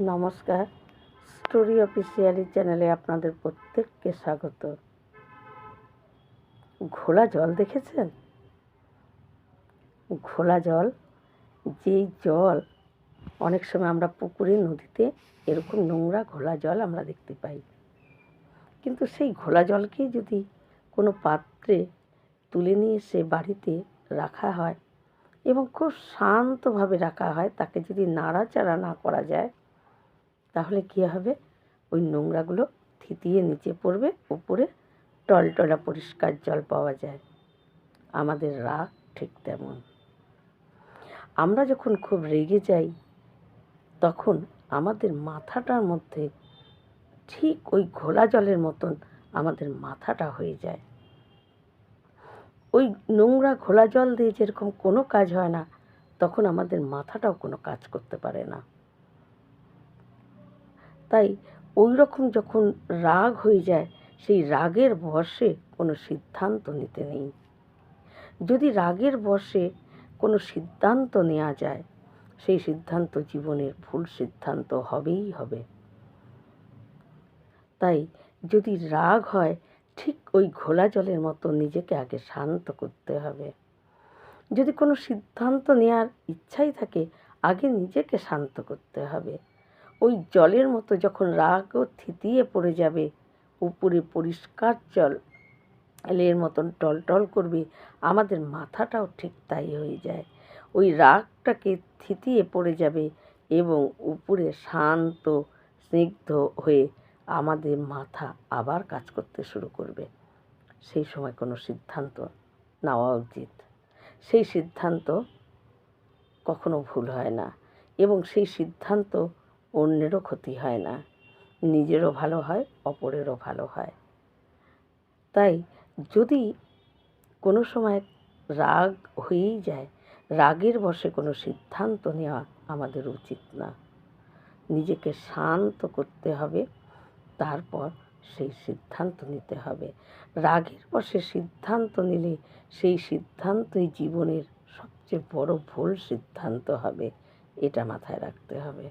নমস্কার। Story officially চ্যানেলে আপনাদের প্রত্যেককে স্বাগত। ঘোলা জল দেখেছেন? ঘোলা জল? যেই জল? অনেক সময় আমরা পুকুরে, নদীতে এরকম নোংরা ঘোলা জল আমরা দেখতে পাই। কিন্তু সেই ঘোলা জলকে যদি কোনো পাত্রে তুলে নিয়ে সে বাড়িতে রাখা হয় এবং খুব শান্তভাবে রাখা হয়, তাকে যদি নাড়াচাড়া না করা যায় তাহলে কী হবে? ওই নোংরাগুলো থিতিয়ে নিচে পড়বে, উপরে টলটলা পরিষ্কার জল পাওয়া যায়। আমাদের রাগ ঠিক তেমন। আমরা যখন খুব রেগে যাই, তখন আমাদের মাথাটার মধ্যে ঠিক ওই ঘোলা জলের মতন আমাদের মাথাটা হয়ে যায়। ওই নোংরা ঘোলা জল দিয়ে যেরকম কোনো কাজ হয় না, তখন আমাদের মাথাটাও কোনো কাজ করতে পারে না। তাই ওই রকম যখন রাগ হয়ে যায়, সেই রাগের বশে কোনো সিদ্ধান্ত নিতে নেই। যদি রাগের বশে কোনো সিদ্ধান্ত নেওয়া যায়, সেই সিদ্ধান্ত জীবনের ভুল সিদ্ধান্ত হবেই হবে। তাই যদি রাগ হয়, ঠিক ওই ঘোলা জলের মতো নিজেকে আগে শান্ত করতে হবে। যদি কোনো সিদ্ধান্ত নেওয়ার ইচ্ছাই থাকে, আগে নিজেকে শান্ত করতে হবে। ওই জলের মতো যখন রাগও থিতিয়ে পড়ে যাবে, উপরে পরিষ্কার জল, এলের মতন টলটল করবে, আমাদের মাথাটাও ঠিক তাই হয়ে যায়। ওই রাগটাকে থিতিয়ে পড়ে যাবে এবং উপরে শান্ত, স্নিগ্ধ হয়ে আমাদের মাথা আবার কাজ করতে শুরু করবে। সেই সময় কোনো সিদ্ধান্ত নেওয়া উচিত। সেই সিদ্ধান্ত কখনো ভুল হয় না এবং সেই সিদ্ধান্ত অন্যেরও ক্ষতি হয় না। নিজেরও ভালো হয়, অপরেরও ভালো হয়। তাই যদি কোনো সময় রাগ হয়েই যায়, রাগের বশে কোনো সিদ্ধান্ত নেওয়া আমাদের উচিত না। নিজেকে শান্ত করতে হবে, তারপর সেই সিদ্ধান্ত নিতে হবে। রাগের বশে সিদ্ধান্ত নিলে সেই সিদ্ধান্তই জীবনের সবচেয়ে বড় ভুল সিদ্ধান্ত হবে, এটা মাথায় রাখতে হবে।